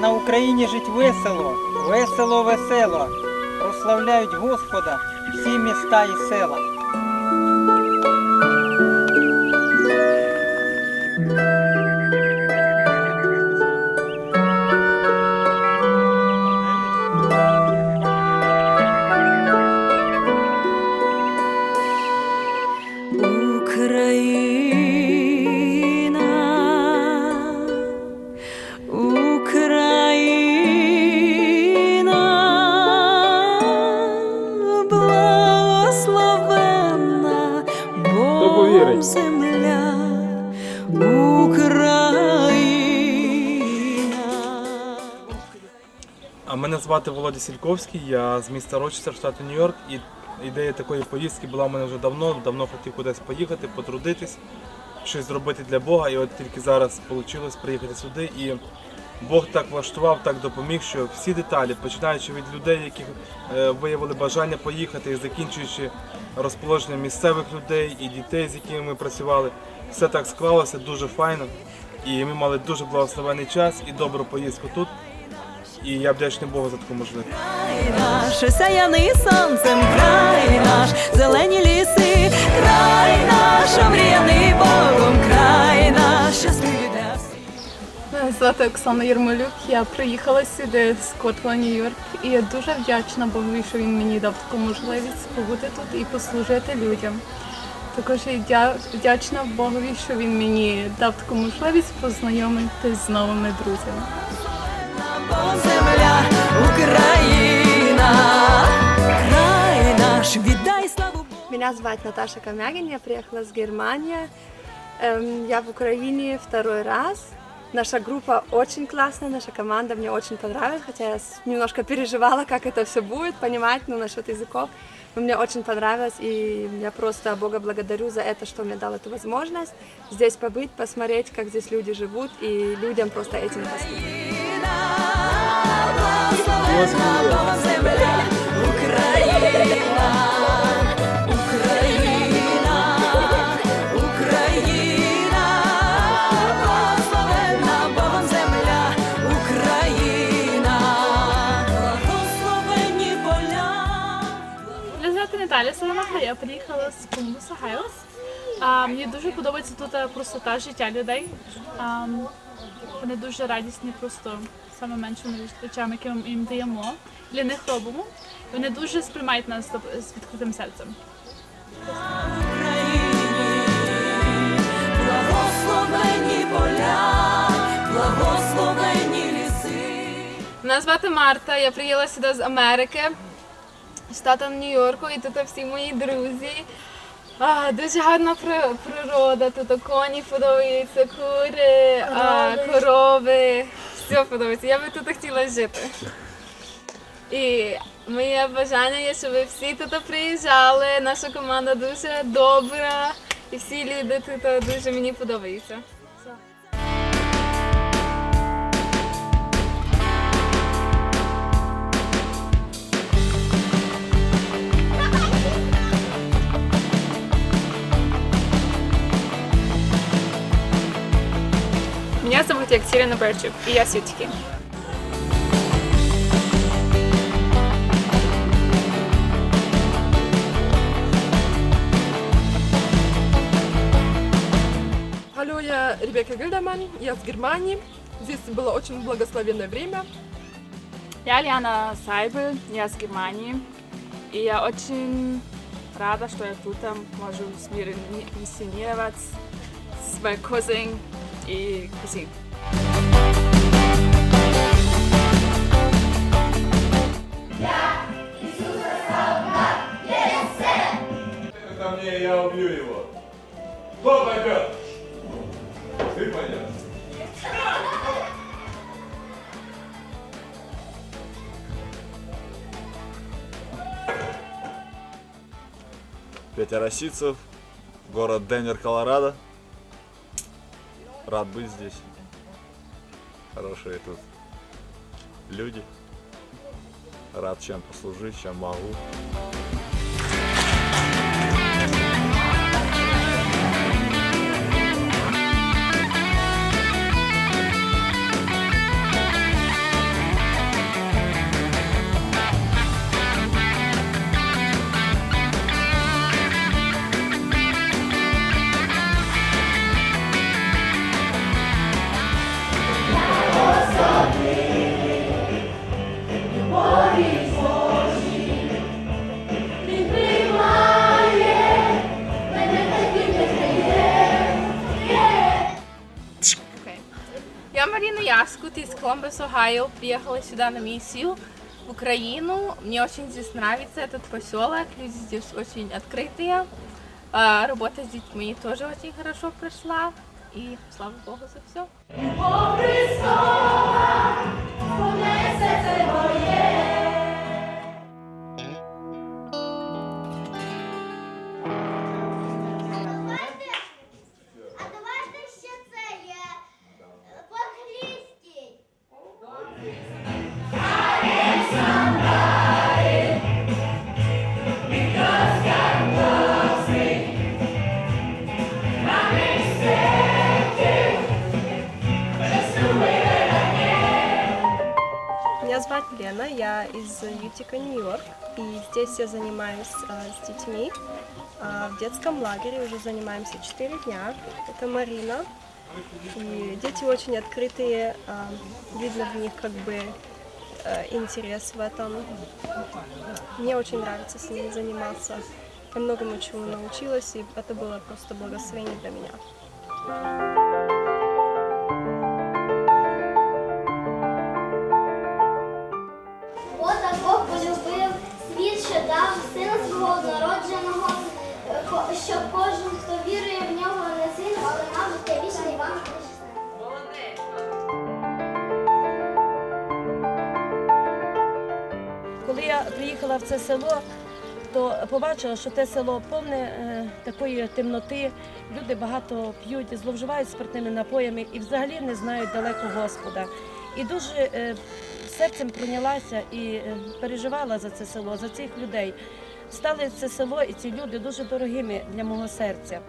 На Україні жить весело, весело, весело. Прославляють Господа всі міста і села. Мене звати Володя Сільковський, я з міста Рочестер, штату Нью-Йорк. І ідея такої поїздки була в мене вже давно. Давно хотів кудись поїхати, потрудитись, щось зробити для Бога. І от тільки зараз вийшло приїхати сюди. І Бог так влаштував, так допоміг, що всі деталі, починаючи від людей, які е, виявили бажання поїхати, і закінчуючи розположенням місцевих людей і дітей, з якими ми працювали, все так склалося дуже файно. І ми мали дуже благословений час і добру поїздку тут. І я вдячний Богу за таку можливість. Край наш, осяяний сонцем, край наш, зелені ліси, край наш, омріяний Богом, край наш, щасливий для всіх. Звати Оксана Єрмолюк. Я приїхала сюди з Котла, Нью-Йорк, і я дуже вдячна Богові, що він мені дав таку можливість побути тут і послужити людям. Також я вдячна Богові, що він мені дав таку можливість познайомитись з новими друзями. Земля, Україна, край наш, віддай славу Богу. Меня зовут Наташа Камягин, я приехала с Германии. Эм, Я в Украине второй раз. Наша группа очень классная, наша команда мне очень понравилась, хотя я немножко переживала, как это все будет, понимать, ну, насчет языков. Но мне очень понравилось, и я просто Бога благодарю за это, что мне дал эту возможность здесь побыть, посмотреть, как здесь люди живут, и людям просто этим послужить. Благословенна Богом земля, Україна, Україна, Україна, благословенна Богом земля, Україна, благословенні поля. Мене звати Наталя Соломаха, я приїхала з Колумбуса Хайлс. А, мені дуже подобається тут е, простота життя людей. А, вони дуже радісні просто саме меншими речами, які ми їм даємо. Для них робимо. Вони дуже сприймають нас з- відкритим серцем. Поля, благословенні ліси. Мене звати Марта, я приїхала сюди з Америки, штату Нью-Йорку, і тут всі мої друзі. А, дуже гарна при- природа, тут коні подобаються, кури, а, корови, все подобається. Я би тут хотіла жити. І моє бажання є, щоб ви всі тут приїжджали. Наша команда дуже добра, і всі люди тут дуже мені подобаються. Звуть Екатерина Берчук, і я свідки. Алло, я Ребекка Гильдеман, я с Германии. Здесь было очень благословенное время. Я Лиана Сайбель, я с Германии. И я очень рада, что я тут могу миссионировать с моей кузин и кузин. ко мне, я убью его. Кто пойдет? Ты пойдешь. Петя Росицев, город Денвер, Колорадо. Рад быть здесь. Хорошие тут люди. Рад чем послужить, чем могу. Марина Яскут из Колумбус, Ohio. Приехала сюда на миссию в Украину. Мне очень здесь нравится этот поселок. Люди здесь очень открытые. А, Работа с детьми тоже очень хорошо прошла. И слава Богу за все. А Лена, я из Ютика, Нью-Йорк, и здесь я занимаюсь а, с детьми. А, в детском лагере уже занимаемся 4 дня. Это Марина. И дети очень открытые, а, видно в них как бы э, интерес в этом. Мне очень нравится с ними заниматься. Я многому чему научилась, и это было просто благословение для меня. В це село, то побачила, що те село повне е, такої темноти. Люди багато п'ють, зловживають спиртними напоями і взагалі не знають далеко Господа. І дуже е, серцем прийнялася і е, переживала за це село, за цих людей. Стали це село і ці люди дуже дорогими для мого серця.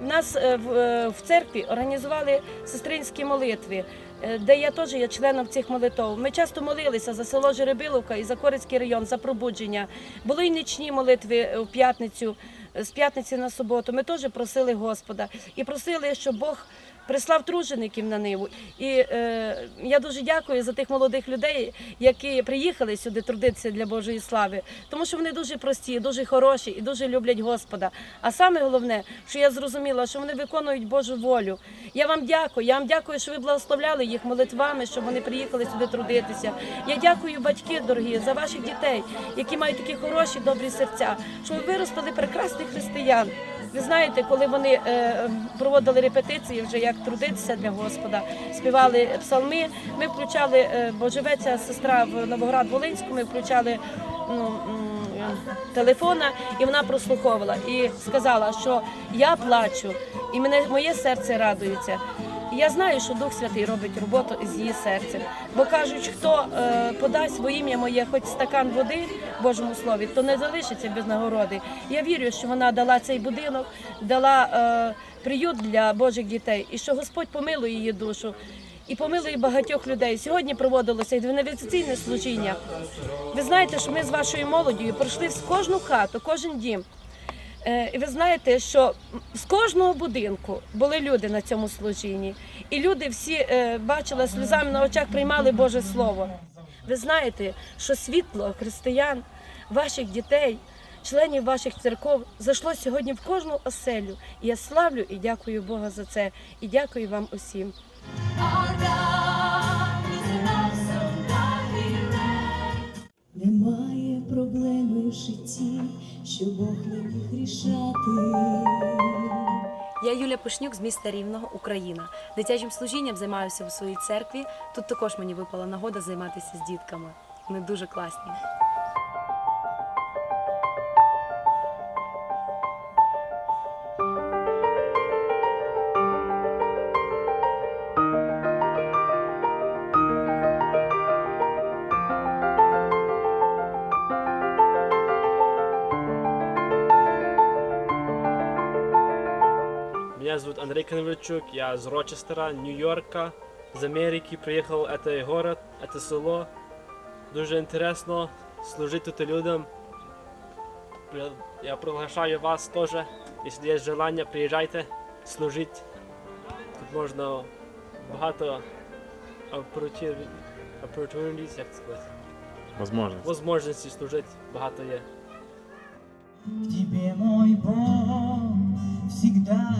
У нас в, церкві організували сестринські молитви, де я теж є членом цих молитв. Ми часто молилися за село Жеребиловка і за Корицький район, за пробудження. Були й нічні молитви е, в п'ятницю, е, з п'ятниці на суботу. Ми теж просили Господа і просили, щоб Бог прислав тружеників на ниву. І е, я дуже дякую за тих молодих людей, які приїхали сюди трудитися для Божої слави, тому що вони дуже прості, дуже хороші і дуже люблять Господа. А саме головне, що я зрозуміла, що вони виконують Божу волю. Я вам дякую. Я вам дякую, що ви благословляли їх молитвами, щоб вони приїхали сюди трудитися. Я дякую, батьки дорогі, за ваших дітей, які мають такі хороші, добрі серця, що ви виростили прекрасних християн. Ви знаєте, коли вони е, проводили репетиції, вже як трудитися для Господа, співали псалми. Ми включали, е, бо живе сестра в Новоград Волинську, ми включали ну, телефона, і вона прослуховувала і сказала, що я плачу, і мене моє серце радується. І Я знаю, що Дух Святий робить роботу з її серцем. Бо кажуть, хто е, подасть во ім'я моє хоч стакан води в Божому слові, то не залишиться без нагороди. Я вірю, що вона дала цей будинок, дала е, приют для Божих дітей, і що Господь помилує її душу. І помилує багатьох людей. Сьогодні проводилося інвестиційне служіння. Ви знаєте, що ми з вашою молоддю пройшли в кожну хату, кожен дім. Е, І ви знаєте, що з кожного будинку були люди на цьому служінні, і люди всі е, бачили сльозами на очах, приймали Боже Слово. Ви знаєте, що світло християн, ваших дітей, членів ваших церков зайшло сьогодні в кожну оселю. І я славлю і дякую Бога за це. І дякую вам усім. Що Бог не міг рішати. Я Юлія Пишнюк з міста Рівного, Україна. Дитячим служінням займаюся у своїй церкві. Тут також мені випала нагода займатися з дітками. Вони дуже класні. Меня зовут Андрей Коновальчук, я из Рочестера, Нью-Йорка, из Америки приехал в этот город, это село. Дуже интересно служить тут людям. Я приглашаю вас тоже, если есть желание, приезжайте служить. Тут багато opportuni- opportunities, як це сказати, Возможность. можливості служити багато є. К тебе, мой Бог, всегда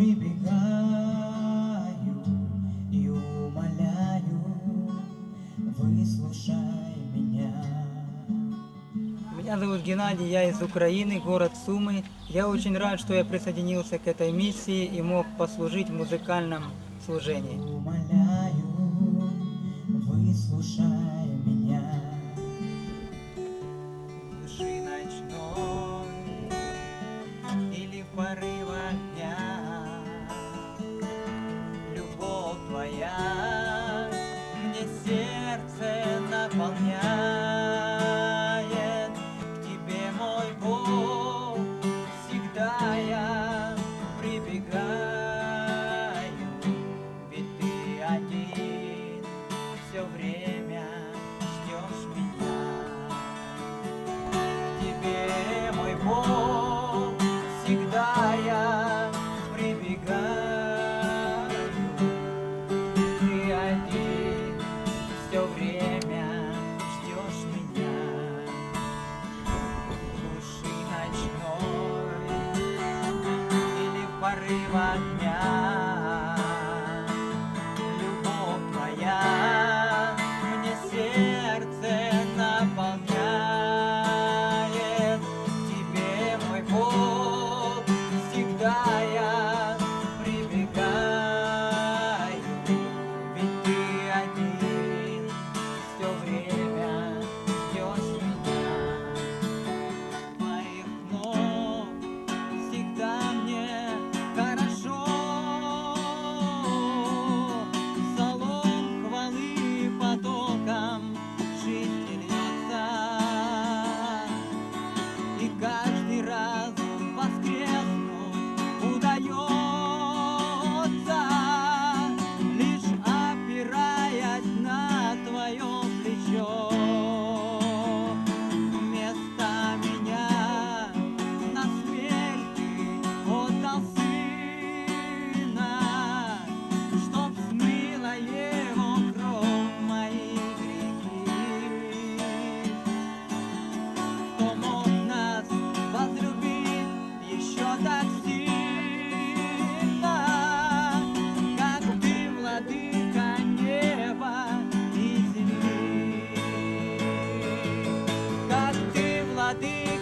прибегаю и умоляю, выслушай меня. Меня зовут Геннадий, я из Украины, город Сумы. Я очень рад, что я присоединился к этой миссии и мог послужить в музыкальном служении. Сердце земли,